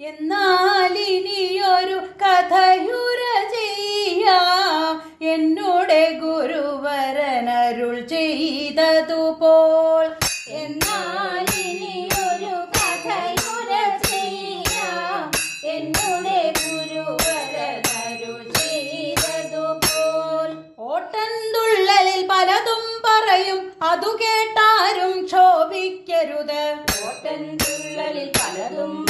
എന്നാൽ ഇനിയൊരു കഥയുര ചെയ്യ. എന്നുടെ ഗുരുവരനരുൾ ചെയ്തതുപോൽ. എന്നാൽ ഇനിയൊരു കഥയുര ചെയ്യാം. എന്നുടെ ഗുരുവരനരുൾ ചെയ്തതുപോൽ. ഓട്ടൻതുള്ളലിൽ പലതും പറയും അതു കേട്ടാരും ക്ഷോഭിക്കരുത് ഓട്ടൻതുള്ളലിൽ പലതും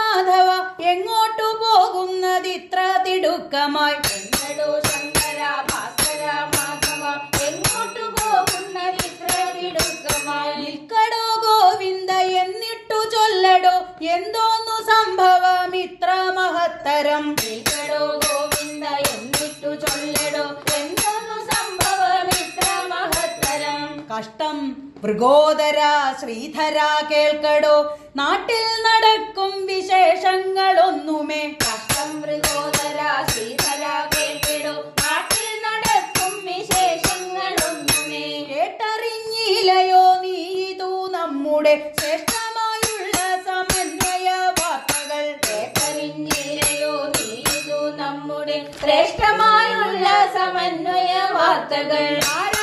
എങ്ങോട്ടു പോകുന്നതിത്ര തിടുക്കമായി? എന്നടോ ശങ്കര ഭാസ്കര മാധവ എങ്ങോട്ടു പോകുന്നതിത്ര തിടുക്കമായി? നിൽക്കടോ ഗോവിന്ദ എന്നിട്ടു ചൊല്ലടോ. എന്തോന്നു സംഭവം ഇത്ര മഹത്തരം? നിൽക്കടോ കഷ്ടം മൃഗോദര ശ്രീധര കേൾക്കടോ. നാട്ടിൽ നടക്കും വിശേഷങ്ങളൊന്നുമേ. കഷ്ടം മൃഗോദര ശ്രീധര കേൾക്കടോ. നാട്ടിൽ നടക്കും വിശേഷങ്ങളൊന്നുമേ. കേട്ടറിഞ്ഞില്ലയോ നീ ഇതു നമ്മുടെ ശ്രേഷ്ഠമായുള്ള സമന്വയ വാർത്തകൾ. കേട്ടറിഞ്ഞില്ലയോ നീ ഇതു നമ്മുടെ ശ്രേഷ്ഠമായുള്ള സമന്വയ വാർത്തകൾ. ആരാബ്ധമോരോന്നു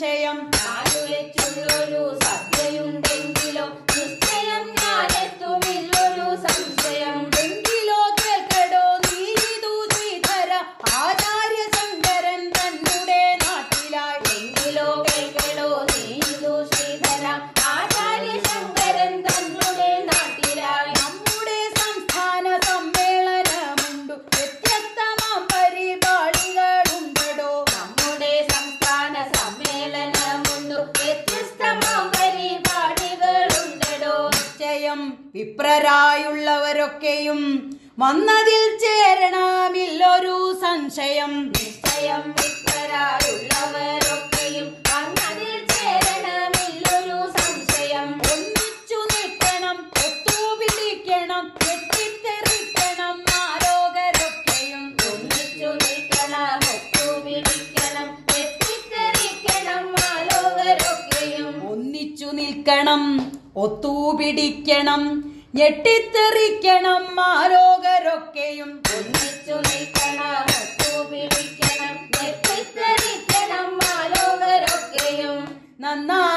സംശയം വിപ്രരായുള്ളവരൊക്കെയും വന്നതിൽ ചേരണമില്ലൊരു സംശയം. നിശ്ചയം വിപ്രരായുള്ളവരൊക്കെയും വന്നതിൽ ചേരണമില്ലൊരു സംശയം. ഒന്നിച്ചു നിൽക്കണം ഒത്തുപിടിക്കണം കെട്ടിത്തെറിക്കണം ആരോഗരൊക്കെയും. ഒന്നിച്ചു നിൽക്കണം ഒത്തുപിടിക്കണം തെറ്റിദ്ധരിക്കണം ആലോകരൊക്കെയും ഒന്നിച്ചു നിൽക്കണം ഒത്തുപിടിക്കണം ഞെട്ടിത്തെറിക്കണം മാലോകരൊക്കെയും ഒന്നിച്ചു നിൽക്കണം നന്നാ